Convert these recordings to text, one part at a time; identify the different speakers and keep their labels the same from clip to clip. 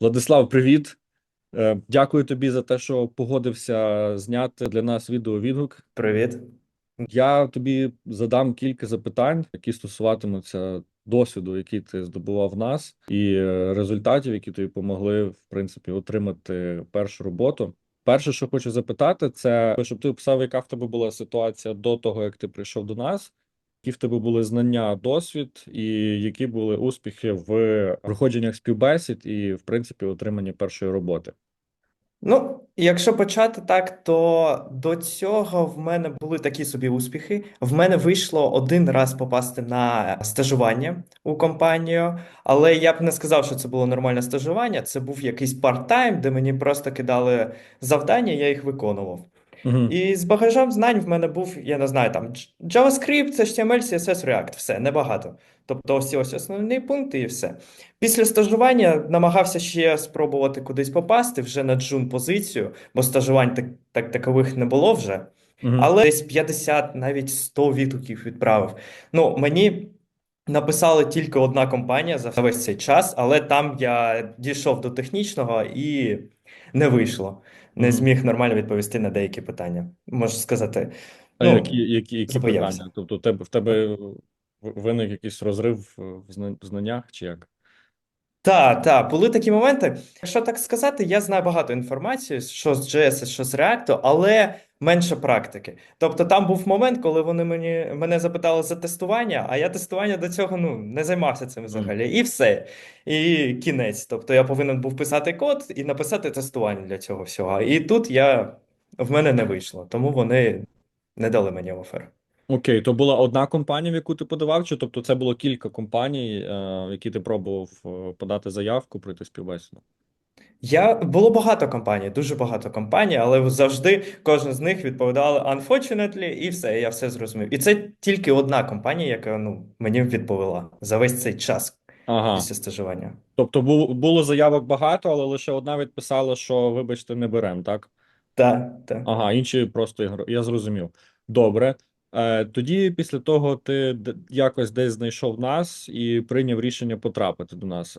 Speaker 1: Владислав, привіт. Е, Дякую тобі за те, що погодився зняти для нас відеовідгук.
Speaker 2: Привіт.
Speaker 1: Я тобі задам кілька запитань, які стосуватимуться досвіду, який ти здобував в нас, і е, результатів, які тобі допомогли, в принципі, отримати першу роботу. Перше, що хочу запитати, це щоб ти описав, яка в тебе була ситуація до того, як ти прийшов до нас, які в тебе були знання, досвід, і які були успіхи в проходженнях співбесід і, в принципі, отриманні першої роботи.
Speaker 2: Ну, якщо почати так, то до цього в мене були такі собі успіхи. В мене вийшло один раз попасти на стажування у компанію, але я б не сказав, що це було нормальне стажування. Це був якийсь парт-тайм, де мені просто кидали завдання, я їх виконував.
Speaker 1: Угу.
Speaker 2: І з багажем знань в мене був, я не знаю, там JavaScript, HTML, CSS, React, все, небагато. Тобто всі ось основні пункти і все. Після стажування намагався ще спробувати кудись попасти вже на джун позицію, бо стажувань так, так такових не було вже.
Speaker 1: Угу.
Speaker 2: Але десь 50, навіть 100 відгуків відправив. Ну, мені написала тільки одна компанія за весь цей час, але там я дійшов до технічного і не вийшло. Не зміг нормально відповісти на деякі питання. Можу сказати,
Speaker 1: А
Speaker 2: ну,
Speaker 1: які, які, які питання? Тобто, в тебе, в тебе виник якийсь розрив в знаннях, чи як?
Speaker 2: Так, так, були такі моменти. Якщо так сказати, я знаю багато інформації, що з JS, що з React, але менше практики. Тобто там був момент, коли вони мені мене запитали за тестування, а я тестування до цього ну не займався цим взагалі. І все. І кінець. Тобто я повинен був писати код і написати тестування для цього всього. І тут я в мене не вийшло, тому вони не дали мені офер.
Speaker 1: Окей, то була одна компанія, в яку ти подавав, чи тобто це було кілька компаній, е, в які ти пробував е, подати заявку, пройти співбесіду?
Speaker 2: Я було багато компаній, дуже багато компаній, але завжди кожен з них відповідала unfortunately, і все, я все зрозумів. І це тільки одна компанія, яка ну мені відповіла за весь цей час
Speaker 1: Ага.
Speaker 2: після стажування.
Speaker 1: Тобто бу- було заявок багато, але лише одна відписала, що вибачте, не беремо, так?
Speaker 2: Так, так.
Speaker 1: Ага, інші просто. Я зрозумів. Добре. Е, тоді, після того, ти якось десь знайшов нас і прийняв рішення потрапити до нас.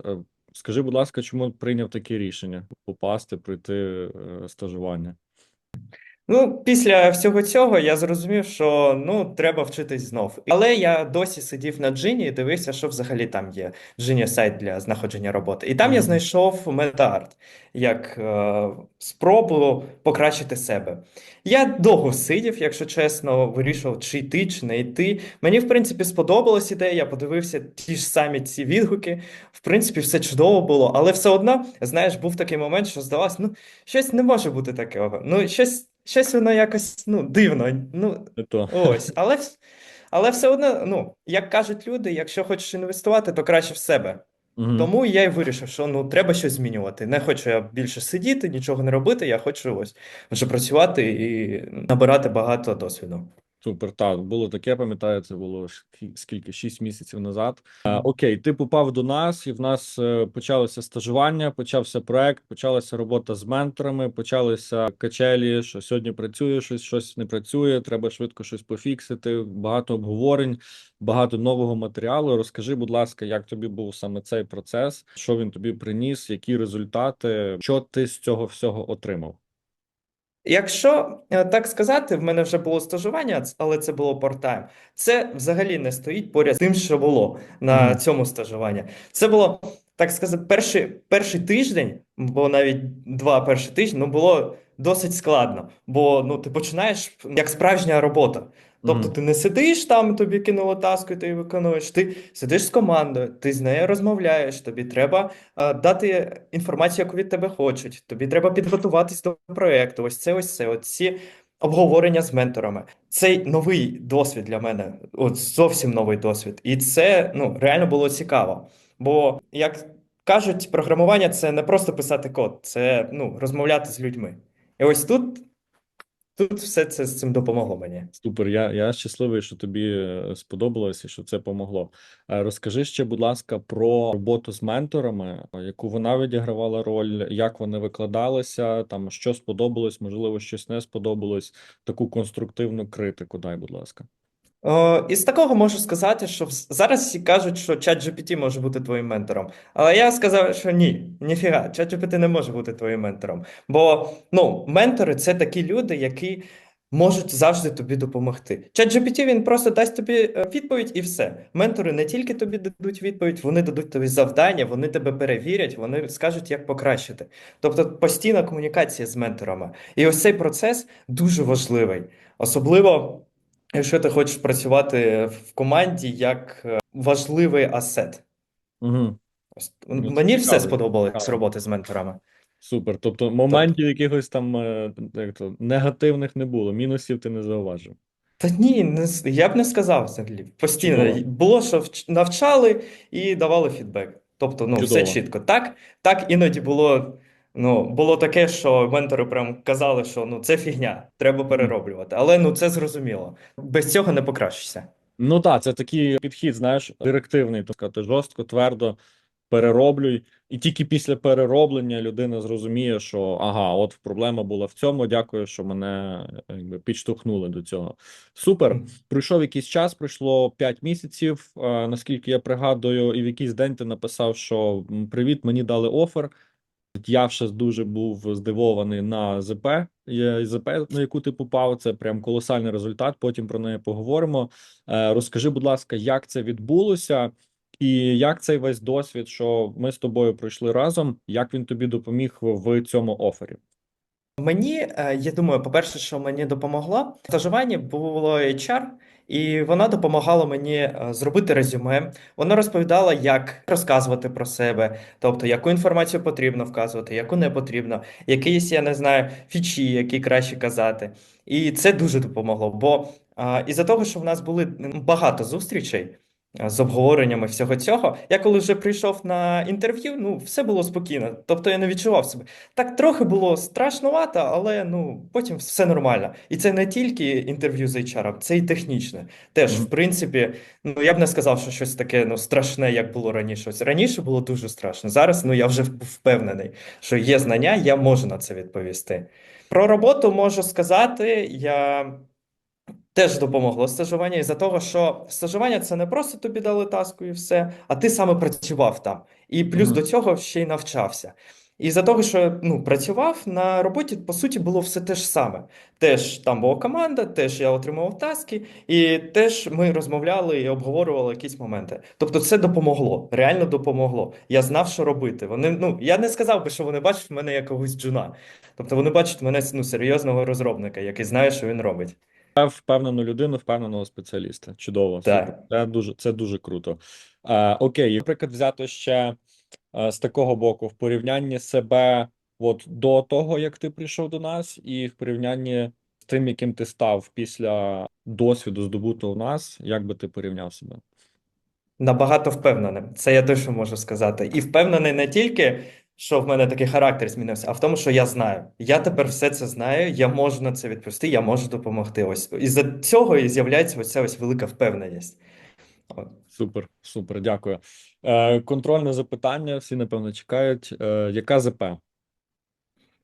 Speaker 1: Скажи, будь ласка, чому прийняв таке рішення попасти, пройти е, стажування?
Speaker 2: Ну, після всього цього я зрозумів, що ну треба вчитись знов. Але я досі сидів на Джині і дивився, що взагалі там є. Джині сайт для знаходження роботи. І там я знайшов MetaArt як е, спробу покращити себе. Я довго сидів, якщо чесно, вирішував, чи йти, чи не йти. Мені, в принципі, сподобалась ідея. Я подивився ті ж самі ці відгуки. В принципі, все чудово було, але все одно, знаєш, був такий момент, що здавалось, ну щось не може бути такого. Ну, щось, щось воно якось ну, дивно. Ну,
Speaker 1: то.
Speaker 2: ось. Але, але все одно, ну, як кажуть люди, якщо хочеш інвестувати, то краще в себе.
Speaker 1: Угу.
Speaker 2: Тому я й вирішив, що ну треба щось змінювати. Не хочу я більше сидіти, нічого не робити. Я хочу ось вже працювати і набирати багато досвіду.
Speaker 1: Супер, так, було таке, пам'ятаю, це було скільки, 6 місяців назад. Е, окей, ти попав до нас, і в нас е, почалося стажування, почався проект, почалася робота з менторами, почалися качелі, що сьогодні працює, щось, щось не працює, треба швидко щось пофіксити, багато обговорень, багато нового матеріалу. Розкажи, будь ласка, як тобі був саме цей процес, що він тобі приніс, які результати, що ти з цього всього отримав?
Speaker 2: Якщо е, так сказати, в мене вже було стажування, але це було part-time. Це взагалі не стоїть поряд з тим, що було на цьому стажуванні. Це було, так сказати, перший, перший тиждень, бо навіть два перші тижні, ну було досить складно, бо ну ти починаєш як справжня робота. Тобто ти не сидиш там, тобі кинули таску, і ти виконуєш. Ти сидиш з командою, ти з нею розмовляєш. Тобі треба е, дати інформацію, яку від тебе хочуть. Тобі треба підготуватись до проєкту. Ось це, ось це, от ці обговорення з менторами. Цей новий досвід для мене, от зовсім новий досвід. І це ну реально було цікаво. Бо як кажуть, програмування це не просто писати код, це ну розмовляти з людьми. І ось тут, тут все це з цим допомогло мені.
Speaker 1: Супер, я, я щасливий, що тобі сподобалося, сподобалось що це помогло. Е, Розкажи ще, будь ласка, про роботу з менторами, е, яку вона відігравала роль, як вони викладалися, там що сподобалось, можливо, щось не сподобалось, таку конструктивну критику дай, будь ласка.
Speaker 2: О, із такого можу сказати, що зараз всі кажуть, що ChatGPT може бути твоїм ментором. Але я сказав, що ні, ніфіга, ChatGPT не може бути твоїм ментором. Бо ну, ментори це такі люди, які можуть завжди тобі допомогти. ChatGPT він просто дасть тобі е, відповідь і все. Ментори не тільки тобі дадуть відповідь, вони дадуть тобі завдання, вони тебе перевірять, вони скажуть, як покращити. Тобто постійна комунікація з менторами. І ось цей процес дуже важливий. Особливо. Якщо ти хочеш працювати в команді як е, важливий асет.
Speaker 1: Угу. Ну,
Speaker 2: Мені все сподобалось з роботи з менторами.
Speaker 1: Супер. Тобто моментів якихось там е, як то, негативних не було, мінусів ти не зауважив.
Speaker 2: Та ні, не, я б не сказав взагалі. Постійно
Speaker 1: Чудово.
Speaker 2: Було, що навчали і давали фідбек. Тобто, ну, все чітко. Так, так іноді було, ну, було таке, що ментори прям казали, що ну, це фігня, треба перероблювати. Але ну, це зрозуміло. Без цього не покращишся.
Speaker 1: Ну так, це такий підхід, знаєш, директивний, тобто сказати, жорстко, твердо перероблюй. І тільки після перероблення людина зрозуміє, що ага, от проблема була в цьому. Дякую, що мене якби підштовхнули до цього. Супер. Пройшов якийсь час, пройшло 5 місяців. е, Наскільки я пригадую, і в якийсь день ти написав, що привіт, мені дали офер. Я ще дуже був здивований на ЗП, ЗП, на яку ти попав. Це прям колосальний результат. Потім про неї поговоримо. Е, Розкажи, будь ласка, як це відбулося, і як цей весь досвід, що ми з тобою пройшли разом, як він тобі допоміг в цьому офері?
Speaker 2: Мені, е, я думаю, по-перше, що мені допомогло, в стажуванні було HR, і вона допомагала мені е, зробити резюме. Вона розповідала, як розказувати про себе, тобто яку інформацію потрібно вказувати, яку не потрібно, якісь, я не знаю, фічі, які краще казати. І це дуже допомогло. Бо а, із-за того, що в нас були багато зустрічей. А, З обговореннями всього цього, я коли вже прийшов на інтерв'ю, ну все було спокійно. Тобто я не відчував себе. Так трохи було страшнувато, але ну потім все нормально. І це не тільки інтерв'ю з HR, це і технічне. Теж, в принципі, ну я б не сказав, що щось таке ну страшне, як було раніше. Ось раніше було дуже страшно. Зараз ну я вже впевнений, що є знання, я можу на це відповісти. Про роботу можу сказати, я. Теж допомогло стажування із-за того, що стажування це не просто тобі дали таску і все, а ти саме працював там. І плюс
Speaker 1: Мгм.
Speaker 2: до цього ще й навчався. І за того, що ну, працював на роботі, по суті, було все те ж саме. Теж там була команда, теж я отримував таски, і теж ми розмовляли і обговорювали якісь моменти. Тобто, це допомогло, реально допомогло. Я знав, що робити. Вони, ну, я не сказав би, що вони бачать в мене якогось джуна. Тобто вони бачать мене ну, серйозного розробника, який знає, що він робить.
Speaker 1: Впевнену людину, впевненого спеціаліста. Чудово,
Speaker 2: Так.
Speaker 1: Це дуже, це дуже круто. Е, окей, наприклад, взято ще е, з такого боку в порівнянні себе от до того, як ти прийшов до нас, і в порівнянні з тим, яким ти став після досвіду здобутого у нас, як би ти порівняв себе?
Speaker 2: Набагато впевненим. Це я точно можу сказати. І впевнений не тільки, що в мене такий характер змінився, а в тому, що я знаю. Я тепер все це знаю, я можу на це відповісти, я можу допомогти. Ось із-за цього і з'являється ось ця ось велика впевненість.
Speaker 1: Супер, супер, дякую. Е, контрольне запитання, всі напевно чекають. Е, яка ЗП?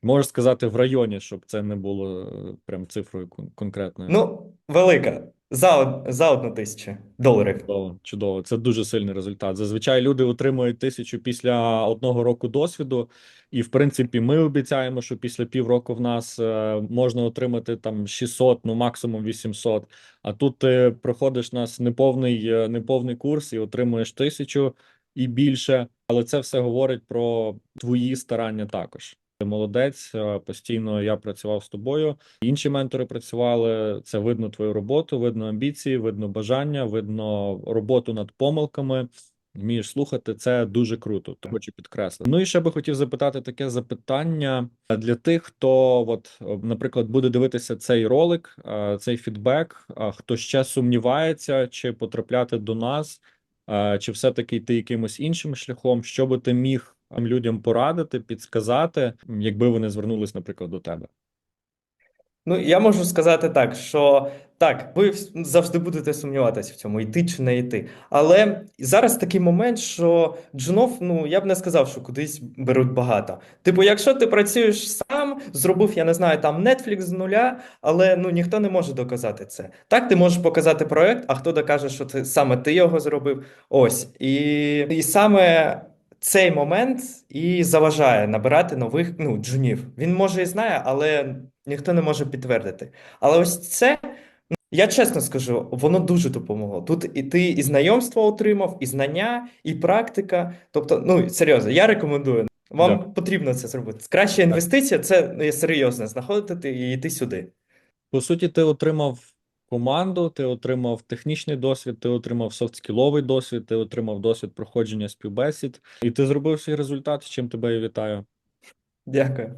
Speaker 1: Можеш сказати в районі, щоб це не було е, прям цифрою конкретною.
Speaker 2: Ну, велика. За, за одну тисячу доларів.
Speaker 1: Чудово, чудово. Це дуже сильний результат. Зазвичай люди отримують тисячу після одного року досвіду, і в принципі, ми обіцяємо, що після півроку в нас е, можна отримати там 600, ну максимум 800. А тут ти проходиш нас неповний, е, неповний курс і отримуєш тисячу і більше. Але це все говорить про твої старання також. Молодець, е, постійно я працював з тобою. Інші ментори працювали. Це видно твою роботу, видно амбіції, видно бажання, видно роботу над помилками. Вмієш слухати, це дуже круто. То хочу підкреслити. Ну і ще би хотів запитати таке запитання для тих, хто, от, наприклад, буде дивитися цей ролик, е, цей фідбек, хто ще сумнівається, чи потрапляти до нас, е, чи все-таки йти якимось іншим шляхом, що би ти міг людям порадити, підсказати, якби вони звернулись, наприклад, до тебе.
Speaker 2: Ну, я можу сказати так, що так, ви завжди будете сумніватися в цьому, йти чи не йти. Але зараз такий момент, що джунов, ну я б не сказав, що кудись беруть багато. Типу, якщо ти працюєш сам, зробив, я не знаю, там Netflix з нуля, але ну ніхто не може доказати це. Так, ти можеш показати проект, а хто докаже, що це саме ти його зробив. Ось. І, і саме цей момент і заважає набирати нових ну, джунів. Він може і знає, але ніхто не може підтвердити. Але ось це, ну, я чесно скажу, воно дуже допомогло. Тут і ти і знайомство отримав, і знання, і практика. Тобто, ну серйозно, я рекомендую. Вам
Speaker 1: Дякую.
Speaker 2: потрібно це зробити. Краща інвестиція це ну, серйозно, знаходити і йти сюди.
Speaker 1: По суті, ти отримав команду, ти отримав технічний досвід, ти отримав софтскіловий досвід, ти отримав досвід проходження співбесід, і ти зробив свій результат, чим тебе і вітаю.
Speaker 2: Дякую.